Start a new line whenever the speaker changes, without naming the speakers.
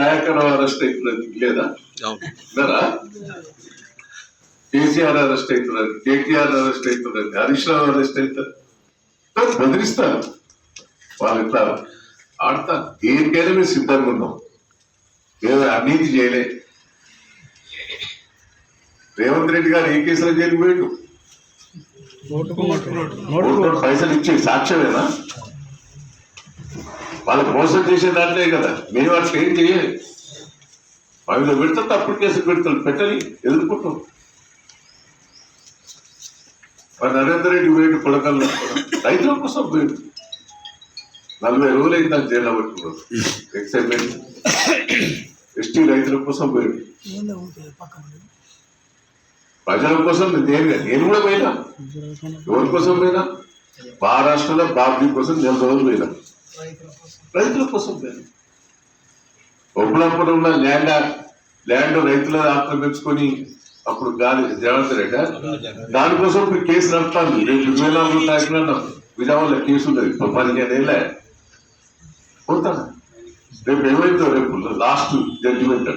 Dayakar arrest అవుతున్నది లేదా? KCR arrest అవుతున్నారు కేటీఆర్ అరెస్ట్ అవుతున్నారు హరీష్ రావు అరెస్ట్ అవుతారు బెదిరిస్తారు. వాళ్ళు ఇట్లా ఆడతారు. దేనికైనా మేము సిద్ధంగా ఉన్నాం. ఏదో అవినీతి చేయలే. రేవంత్ రెడ్డి గారు ఏ కేసులో జైలు పోయిండు? పైసలు ఇచ్చే సాక్ష్యమేనా? వాళ్ళకి మోసం చేసే దాంట్లో కదా. మేము అట్లా ఏం చేయాలి వాళ్ళు పెడతాం తప్పుడు కేసులు పెడతాం పెట్టని ఎదుర్కొంటాం. మరి నరేందర్ రెడ్డి పోయిండు కొడకల్లో. రైతుల కోసం పోయిండు. నలభై రోజులు అయింది నాకు జైల్లో పెట్టుకున్నారు ఎక్సైజ్మెంట్ ఎస్టీ రైతుల కోసం పోయిండు. ప్రజల కోసం నేను నేను కూడా పోయినా. ఎవరి కోసం పోయినా? మహారాష్ట్రలో బాబ్జీ కోసం నెల రోజులు పోయినా. రైతుల కోసం పోయినా ఒప్పులప్పుడు ల్యాండ్ ల్యాండ్ రైతుల ఆక్రమించుకొని అప్పుడు గాలి జగన్ రెడ్డి దానికోసం ఇప్పుడు కేసు నడుపుతాను రేపు ఇరవై నాలుగు తారీఖున విజయవాడలో కేసు ఉండదు ఇప్పుడు పదిహేను ఏళ్ళ. పోతాను రేపు ఏమైందో రేపు లాస్ట్ జడ్జిమెంట్